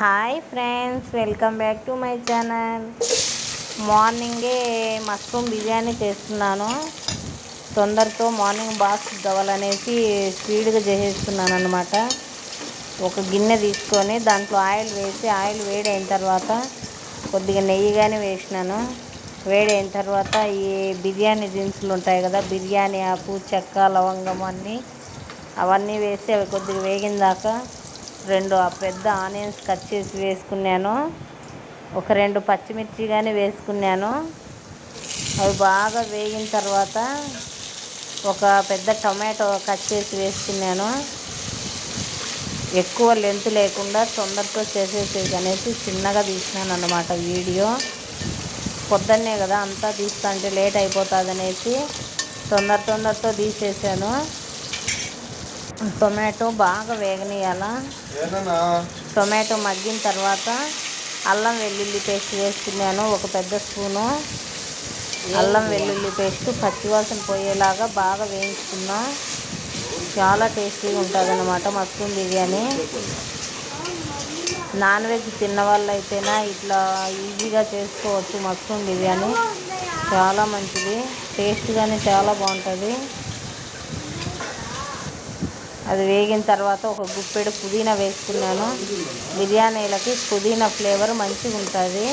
Hi friends welcome back to my channel. మార్నింగే mushroom biryani చేస్తున్నాను. తొందరతో మార్నింగ్ బాక్స్ కావాలనేసి స్పీడ్గా చేసేస్తున్నాను అనమాట ఒక గిన్నె తీసుకొని దాంట్లో ఆయిల్ వేసి ఆయిల్ వేడి అయిన తర్వాత కొద్దిగా నెయ్యి కానీ వేసినాను. వేడి అయిన తర్వాత ఈ బిర్యానీ దినుసులు ఉంటాయి కదా బిర్యానీ ఆకు చెక్క లవంగం అన్నీ అవన్నీ వేసి అవి కొద్దిగా వేగిన దాకా రెండు ఆ పెద్ద ఆనియన్స్ కట్ చేసి వేసుకున్నాను. ఒక రెండు పచ్చిమిర్చి కానీ వేసుకున్నాను. అవి బాగా వేగిన తర్వాత ఒక పెద్ద టొమాటో కట్ చేసి వేసుకున్నాను. ఎక్కువ లెంత్ లేకుండా తొందరతో చేసేసేది అనేసి చిన్నగా తీసినాను అన్నమాట వీడియో. పొద్దున్నే కదా అంతా తీస్తా అంటే లేట్ అయిపోతుంది అనేసి తొందర తొందరతో తీసేసాను. టొమాటో బాగా వేగనీయాల టొమాటో మగ్గిన తర్వాత అల్లం వెల్లుల్లి పేస్ట్ వేసుకున్నాను ఒక పెద్ద స్పూను. అల్లం వెల్లుల్లి పేస్ట్ పచ్చివాసన పోయేలాగా బాగా వేయించుకున్నా. చాలా టేస్టీగా ఉంటుంది అనమాట మష్రూమ్ బిర్యానీ. నాన్ వెజ్ తిన్న వాళ్ళు అయితేనా ఇట్లా ఈజీగా చేసుకోవచ్చు మష్రూమ్ బిర్యానీ. చాలా మంచిది టేస్ట్ కానీ చాలా బాగుంటుంది. అది వేగిన తర్వాత ఒక గుప్పెడు పుదీనా వేసుకున్నాను. బిర్యానీలకి పుదీనా ఫ్లేవర్ మంచిగా ఉంటుంది.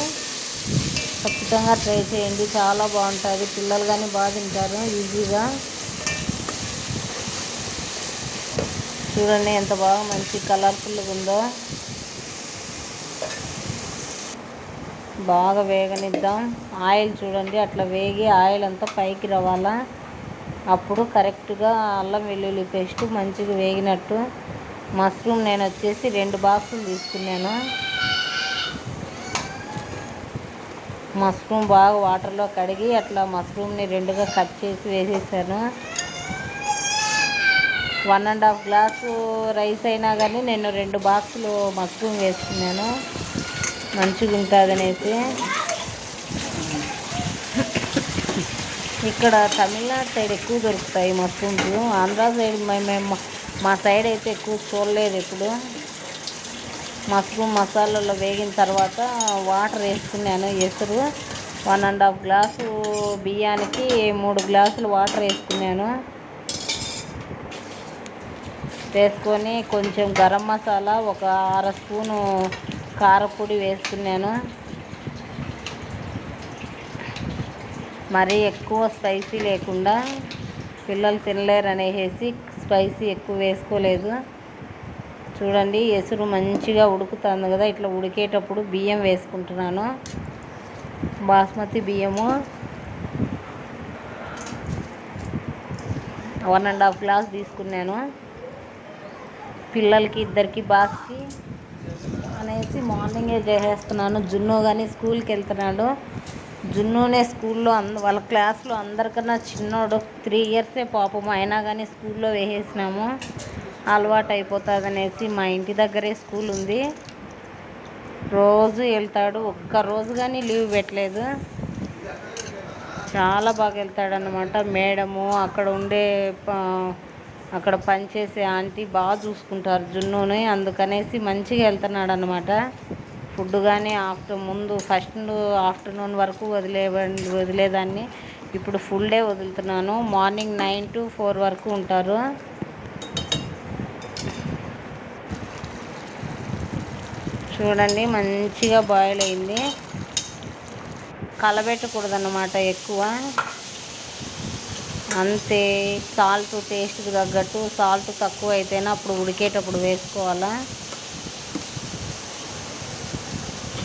ఖచ్చితంగా ట్రై చేయండి చాలా బాగుంటుంది. పిల్లలు కానీ బాగా తింటారు ఈజీగా. చూడండి ఎంత బాగా మంచి కలర్ఫుల్గా ఉందో. బాగా వేగనిద్దాం. ఆయిల్ చూడండి అట్లా వేగి ఆయిల్ అంతా పైకి రావాలా. అప్పుడు కరెక్ట్గా అల్లం వెల్లుల్లి పేస్ట్ మంచిగా వేగినట్టు మష్రూమ్ నేను వచ్చేసి రెండు బాక్సులు తీసుకున్నాను. మష్రూమ్ బాగా వాటర్లో కడిగి అట్లా మష్రూమ్ని రెండుగా కట్ చేసి వేసేసాను. One and half glass rice అయినా కానీ నేను రెండు బాక్సులు మష్రూమ్ వేసుకున్నాను. మంచిగా ఉంటుంది అనేసి ఇక్కడ తమిళనాడు సైడ్ ఎక్కువ దొరుకుతాయి మష్రూమ్స్ ఆంధ్ర సైడ్ మేము మా సైడ్ అయితే ఎక్కువ చూడలేదు ఇప్పుడు మష్రూమ్ మసాలాలో వేగిన తర్వాత వాటర్ వేసుకున్నాను. ఎసురు వన్ అండ్ హాఫ్ గ్లాసు బియ్యానికి మూడు గ్లాసులు వాటర్ వేసుకున్నాను. వేసుకొని కొంచెం గరం మసాలా ఒక అర స్పూను కారపొడి వేసుకున్నాను. మరీ ఎక్కువ స్పైసీ లేకుండా పిల్లలు తినలేరు అనేసి స్పైసీ ఎక్కువ వేసుకోలేదు. చూడండి ఎసురు మంచిగా ఉడుకుతుంది కదా ఇట్లా ఉడికేటప్పుడు బియ్యం వేసుకుంటున్నాను. బాస్మతి బియ్యము. వన్ అండ్ హాఫ్ గ్లాస్ తీసుకున్నాను. పిల్లలకి ఇద్దరికి బాస్కి అనేసి మార్నింగే చేసేస్తున్నాను. జున్ను కానీ స్కూల్కి వెళ్తున్నాడు. జున్నునే స్కూల్లో అంద వాళ్ళ క్లాస్లో అందరికన్నా చిన్నోడు త్రీ ఇయర్సే పాపం. అయినా కానీ స్కూల్లో వేసేసినాము. అలవాటు అయిపోతుంది అనేసి మా ఇంటి దగ్గరే స్కూల్ ఉంది. రోజు వెళ్తాడు ఒక్క రోజు కానీ లీవ్ పెట్టలేదు. చాలా బాగా వెళ్తాడనమాట మేడము అక్కడ ఉండే అక్కడ పనిచేసే ఆంటీ బాగా చూసుకుంటారు జున్నుని. అందుకనేసి మంచిగా వెళ్తున్నాడు అనమాట ఫుడ్ కానీ ఆఫ్టర్ ముందు ఫస్ట్ ఆఫ్టర్నూన్ వరకు వదిలే వదిలేదాన్ని. ఇప్పుడు ఫుల్ డే వదులుతున్నాను. మార్నింగ్ నైన్ టు ఫోర్ వరకు ఉంటారు. చూడండి మంచిగా బాయిల్ అయింది. కలబెట్టకూడదన్నమాట ఎక్కువ. అంతే సాల్ట్ టేస్ట్కి తగ్గట్టు సాల్ట్ తక్కువ అయితేనే అప్పుడు ఉడికేటప్పుడు వేసుకోవాలా.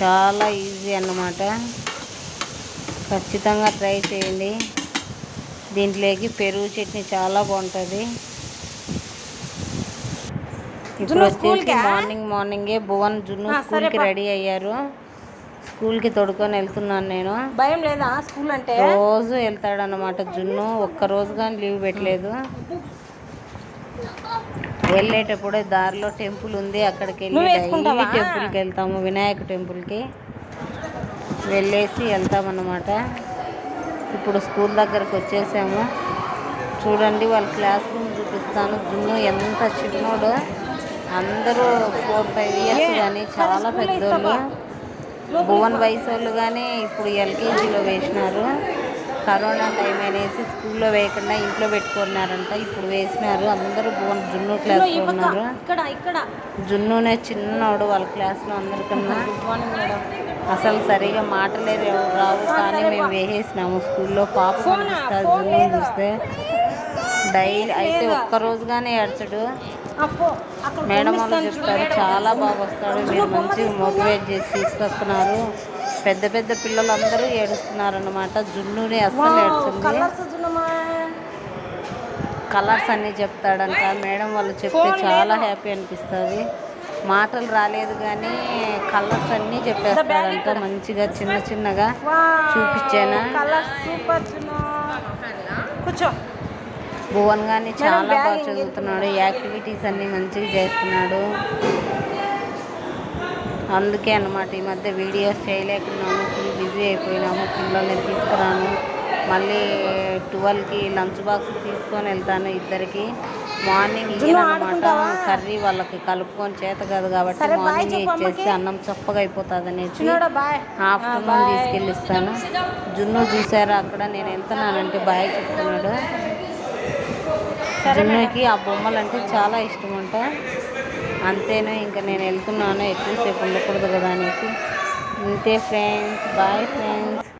చాలా ఈజీ అన్నమాట. ఖచ్చితంగా ట్రై చేయండి. దీంట్లోకి పెరుగు చట్నీ చాలా బాగుంటుంది. ఇప్పుడు వచ్చేసి మార్నింగ్ మార్నింగే భువన్ జున్ను స్కూల్కి రెడీ అయ్యారు. స్కూల్కి తొడుకొని వెళ్తున్నాను నేను. భయం లేదా స్కూల్ అంటే? రోజు వెళ్తాడు అనమాట జున్ను. ఒక్క రోజు కానీ లీవ్ పెట్టలేదు. వెళ్ళేటప్పుడే దారిలో టెంపుల్ ఉంది. అక్కడికి వెళ్ళి టెంపుల్కి వెళ్తాము. వినాయక టెంపుల్కి వెళ్ళేసి వెళ్తామన్నమాట. ఇప్పుడు స్కూల్ దగ్గరకు వచ్చేసాము. చూడండి వాళ్ళ క్లాస్ రూమ్ చూపిస్తాను. జున్ను ఎంత చిన్నోడో. అందరూ ఫోర్ ఫైవ్ ఇయర్స్ కానీ చాలా పెద్దోళ్ళు. భువన్ వయసు వాళ్ళు కానీ ఇప్పుడు ఎల్కేజీలో వేసినారు. కరోనా టైం అనేసి స్కూల్లో వేయకుండా ఇంట్లో పెట్టుకున్నారంట. ఇప్పుడు వేసినారు. అందరూ భువన్ జున్ను క్లాస్లో ఉన్నారు. ఇక్కడ ఇక్కడ. జున్నునే చిన్నోడు వాళ్ళ క్లాస్లో అందరికన్నా అసలు సరిగా మాటలే రావు. కానీ మేము వేసేసినాము స్కూల్లో. పాప జున్ను చూస్తే డైలీ అయితే ఒక్క రోజుగానే ఏడ్చడు. మేడం వాళ్ళు చెప్తారు చాలా బాగా వస్తాడు. మీరు మంచిగా మోటివేట్ చేసి తీసుకొస్తున్నారు. పెద్ద పెద్ద పిల్లలందరూ ఏడుస్తున్నారు అనమాట జున్నుని అస్సలు ఏడ్చింది కలర్స్ అన్నీ చెప్తాడంట. మేడం వాళ్ళు చెప్తే చాలా హ్యాపీ అనిపిస్తుంది. మాటలు రాలేదు కానీ కలర్స్ అన్నీ చెప్పేస్తాడంట. మంచిగా చిన్న చిన్నగా చూపించానా? కూర్చో. భువన్ గాని చాలా బాగా చదువుతున్నాడు. యాక్టివిటీస్ అన్నీ మంచిగా చేస్తున్నాడు. అందుకే అన్నమాట ఈ మధ్య వీడియోస్ చేయలేకున్నాము ఫుల్ బిజీ అయిపోయినాము పిల్లల్ని తీసుకురాను. మళ్ళీ ట్వెల్వ్కి లంచ్ బాక్స్ తీసుకొని వెళ్తాను ఇద్దరికి. మార్నింగ్ ఇయ్యనమాట కర్రీ వాళ్ళకి కలుపుకొని చేత కాదు కాబట్టి మార్నింగ్ ఇచ్చేస్తే అన్నం చప్పగా అయిపోతుంది అనేసి ఆఫ్టర్నూన్ తీసుకెళ్ళిస్తాను. జున్ను చూసారా? అక్కడ నేను వెళ్తున్నానంటే బాయ్ చెప్తున్నాడు. జున్నుకి ఆ బొమ్మలు అంటే చాలా ఇష్టం అంట అంతేనా ఇంకా నేను వెళ్తున్నాను ఎక్కువసేపు ఉండకూడదు కదా అనేసి. అంతే ఫ్రెండ్స్ బాయ్ ఫ్రెండ్స్.